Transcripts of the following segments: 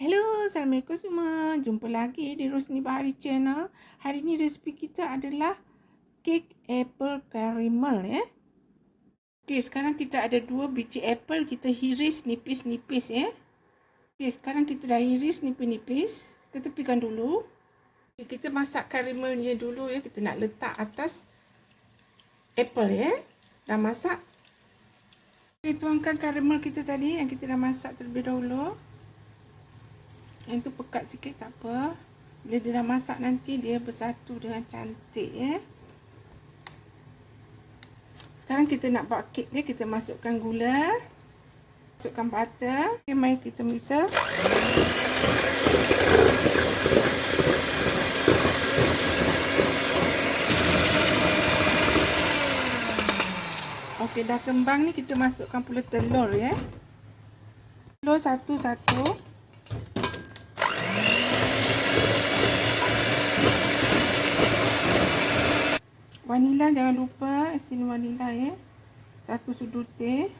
Hello, Assalamualaikum semua. Jumpa lagi di Rosni Bahari Channel. Hari ni resipi kita adalah kek apple caramel ya. Okey, sekarang kita ada dua biji apple. Kita hiris nipis-nipis ya. Okey, sekarang kita dah hiris nipis-nipis. Kita tepikan dulu. Okay, kita masak caramelnya dulu ya. Kita nak letak atas apple ya. Dah masak. Okay, tuangkan caramel kita tadi yang kita dah masak terlebih dahulu. Yang tu pekat sikit tak apa. Bila dia dah masak nanti dia bersatu dengan cantik ya. Sekarang kita nak buat kek dia, kita masukkan gula. Masukkan butter. Okay, mari kita mixer. Okey, dah kembang ni kita masukkan pula telur ya. Telur satu-satu. Vanila jangan lupa asin vanila ya. Satu sudu teh.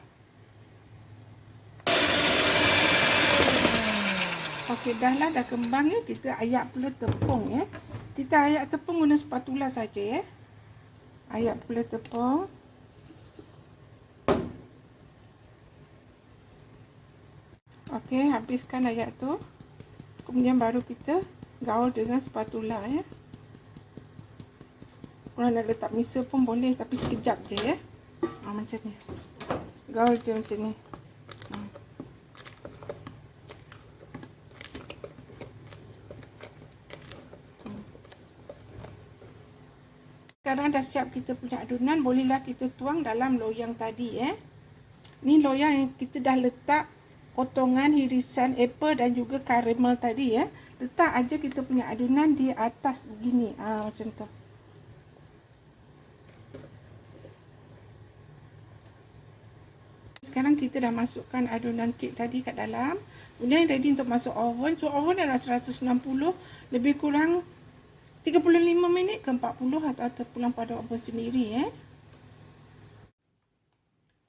Okey dah lah dah kembang ya. Kita ayak pula tepung ya. Kita ayak tepung guna spatula saja ya. Ayak pula tepung. Okey habiskan ayak tu. Kemudian baru kita gaul dengan spatula ya. Kalau nak letak mixer pun boleh tapi sekejap je ya. Ha, macam ni. Gaul je macam ni. Sekarang dah siap kita punya adunan. Bolehlah kita tuang dalam loyang tadi eh. Ni loyang yang kita dah letak potongan irisan apple dan juga karamel tadi ya. Letak aja kita punya adunan di atas begini. Ah ha, macam tu. Sekarang kita dah masukkan adunan kek tadi kat dalam. Kemudian ready untuk masuk oven. So oven adalah 160 lebih kurang 35 minit ke 40 atau terpulang pada oven sendiri eh.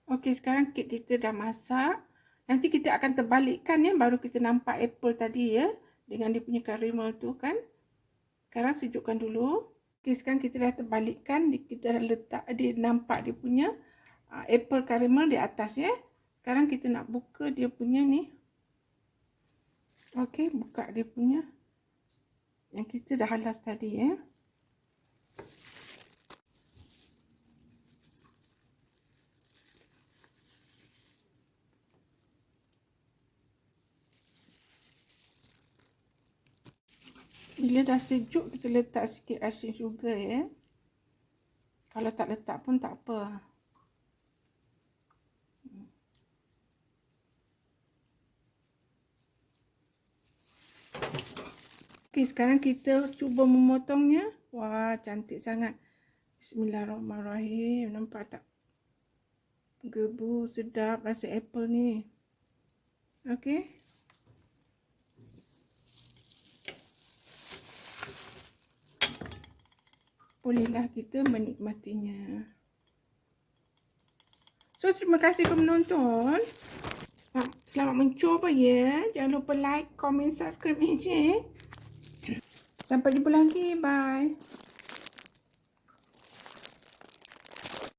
Okey, sekarang kek kita dah masak. Nanti kita akan terbalikkan ya baru kita nampak apple tadi ya dengan dia punya caramel tu kan. Sekarang sejukkan dulu. Okey, sekarang kita dah terbalikkan, kita dah letak dia nampak dia punya uh, apple caramel di atas ya. Sekarang kita nak buka dia punya ni. Okey, buka dia punya. Yang kita dah halas tadi ya. Bila dah sejuk, kita letak sikit asin sugar ya. Kalau tak letak pun tak apa. Okey, sekarang kita cuba memotongnya. Wah, cantik sangat. Bismillahirrahmanirrahim. Nampak tak? Gebu, sedap rasa apple ni. Okey. Bolehlah kita menikmatinya. So, terima kasih kerana menonton. Selamat mencuba ya. Jangan lupa like, komen, subscribe share. Sampai jumpa lagi. Bye.